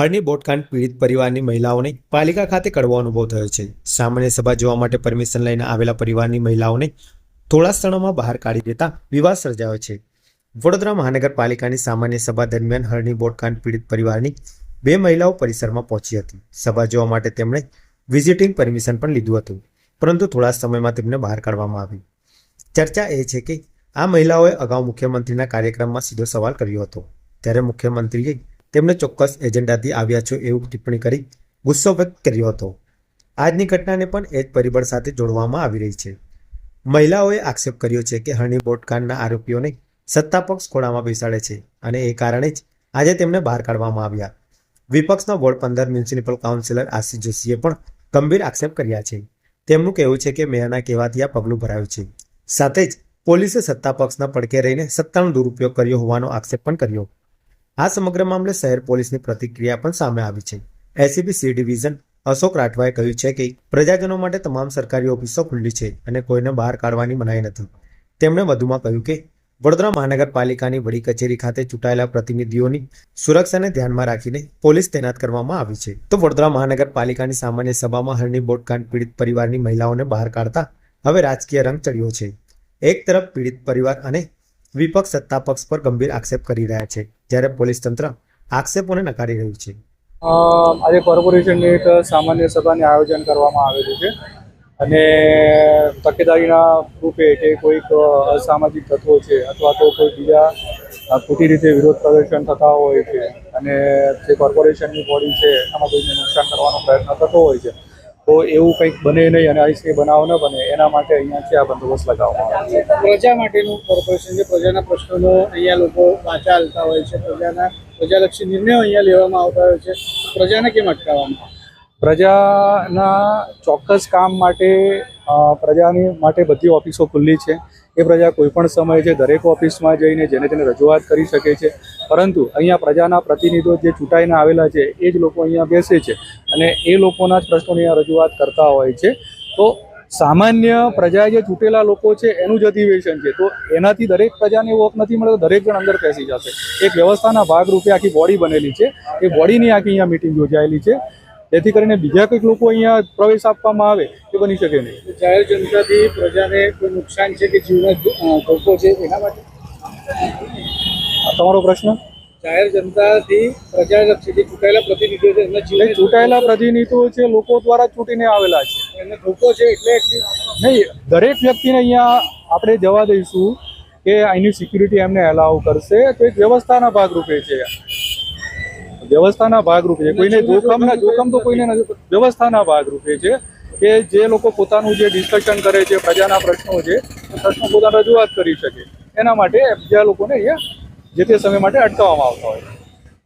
હળની બોટકાંડ પીડિત પરિવારની મહિલાઓને પાલિકા ખાતે કડવો અનુભવ થયો છે. સામાન્ય સભા જોવા માટે પરમિશન લઈને આવેલા પરિવારની મહિલાઓને થોડા ક્ષણોમાં બહાર કાઢી દેતા વિવાદ સર્જાયો છે. વડોદરા મહાનગરપાલિકાની સામાન્ય સભા દરમિયાન હળની બોટકાંડ પીડિત પરિવારની બે મહિલાઓ પરિસરમાં પહોંચી હતી. સભા જોવા માટે તેમણે વિઝિટિંગ પરમિશન પણ લીધું હતું, પરંતુ થોડા સમયમાં તેમને બહાર કાઢવામાં આવી ચર્ચા એ છે કે આ મહિલાઓએ અગાઉ મુખ્યમંત્રીના કાર્યક્રમમાં સીધો સવાલ કર્યો હતો. ત્યારે મુખ્યમંત્રીએ તેમને ચોક્કસ એજન્ડાથી આવ્યા છો એવું ટિપ્પણી કરી ગુસ્સો વ્યક્ત કર્યો હતો. આજની ઘટનાને પણ એ જ પરિબળ સાથે જોડવામાં આવી રહી છે. મહિલાઓએ આક્ષેપ કર્યો છે કે હરણી બોટકાંડના આરોપીઓને સત્તાપક્ષ ખોળામાં બેસાડે છે અને એ કારણે જ આજે તેમને બહાર કાઢવામાં આવ્યા. વિપક્ષના વોર્ડ પંદર મ્યુનિસિપલ કાઉન્સિલર આશિષ જોશીએ પણ ગંભીર આક્ષેપ કર્યા છે. તેમનું કહેવું છે કે મેયરના કહેવાથી આ પગલું ભરાયું છે. સાથે જ પોલીસે સત્તા પક્ષના પડકે રહીને સત્તાનો દુરુપયોગ કર્યો હોવાનો આક્ષેપ પણ કર્યો. આ સમગ્ર મામલે શહેર પોલીસની પ્રતિક્રિયા પણ સામે આવી છે. એસીબી સી ડિવિઝન અશોક રાઠવાએ કહ્યું છે કે પ્રજાજનો માટે તમામ સરકારી ઓફિસો ખુલ્લી છે અને કોઈને બહાર કાઢવાની મનાઈ નથી. તેમણે વધુમાં કહ્યું કે વડોદરા મહાનગરપાલિકાની વડી કચેરી ખાતે ચૂંટાયેલા પ્રતિનિધિઓની સુરક્ષાને ધ્યાનમાં રાખીને પોલીસ તૈનાત કરવામાં આવી છે. તો વડોદરા મહાનગરપાલિકાની સામાન્ય સભામાં હરણી બોટકાંડ પીડિત પરિવારની મહિલાઓને બહાર કાઢતા હવે રાજકીય રંગ ચડ્યો છે. એક તરફ પીડિત પરિવાર અને વિપક્ષ સત્તા પક્ષ પર ગંભીર આક્ષેપ કરી રહ્યા છે. જ્યારે પોલીસ તંત્ર આક્ષેપોને નકારી રહ્યું છે. આજે કોર્પોરેશનની એક સામાન્ય સભાનું આયોજન કરવામાં આવેલું છે. અને તકેદારીના રૂપે કે કોઈક અસામાજિક તત્વો છે અથવા તો કોઈ બીજા ખોટી રીતે વિરોધ પ્રદર્શન થતા હોય છે અને જે કોર્પોરેશનની બોડી છે, એમાં કોઈને નુકસાન કરવાનો પ્રયત્ન થતો હોય છે. તો એવું કંઈક બને નહીં અને આવી બનાવ ન બને એના માટે અહીંયાથી આ બંદોબસ્ત લગાવવામાં આવે છે. પ્રજા માટેનું કોર્પોરેશન છે પ્રજાના પ્રશ્નોનો અહીંયા લોકો વાંચા હાલતા હોય છે પ્રજાના પ્રજાલક્ષી નિર્ણયો અહીંયા લેવામાં આવતા હોય છે. પ્રજાને કેમ અટકાવવામાં પ્રજાના ચોક્કસ કામ માટે પ્રજાની માટે બધી ઓફિસો ખુલ્લી છે. એ પ્રજા કોઈપણ સમયે છે દરેક ઓફિસમાં જઈને જેને તેને રજૂઆત કરી શકે છે. પરંતુ અહીંયા પ્રજાના પ્રતિનિધિઓ જે ચૂંટાઈને આવેલા છે, એ જ લોકો અહીંયા બેસે છે અને એ લોકોના જ પ્રશ્નોની અહીંયા રજૂઆત કરતા હોય છે. તો સામાન્ય પ્રજા જે ચૂંટેલા લોકો છે, એનું જ અધિવેશન છે. તો એનાથી દરેક પ્રજાને વોક નથી મળતો દરેક જણ અંદર બેસી જશે. એક વ્યવસ્થાના ભાગરૂપે આખી બોડી બનેલી છે. એ બોડીની આખી અહીંયા મિટિંગ યોજાયેલી છે. જેથી કરીને બીજા કંઈક લોકો અહીંયા પ્રવેશ આપવામાં આવે એ બની શકે નહીં. જાહેર જનતાથી પ્રજાને કોઈ નુકસાન છે કે જીવન ધોકો છે એના માટે? આ તમારો પ્રશ્ન? જાહેર જનતાથી પ્રજાલક્ષી જે ચૂંટાયેલા પ્રતિનિધિઓ છે એમના જીવન ચૂંટાયેલા પ્રતિનિધિઓ છે લોકો દ્વારા ચૂંટીને આવેલા છે. એમને ધોકો છે એટલે નહીં દરેક વ્યક્તિને અહીંયા આપણે જવા દઈશું કે અહીંની સિક્યુરિટી એમને એલાવ કરશે તો એક વ્યવસ્થાના ભાગરૂપે છે. વ્યવસ્થાના ભાગરૂપે છે. કોઈને જોખમના જોખમ તો કોઈને વ્યવસ્થાના ભાગરૂપે છે કે જે લોકો પોતાનું જે ડિસ્કશન કરે છે પ્રજાના પ્રશ્નો છે એ પ્રશ્નો પોતાના રજૂઆત કરી શકે. એના માટે બીજા લોકોને અહીંયા જે તે સમય માટે અટકાવવામાં આવતા હોય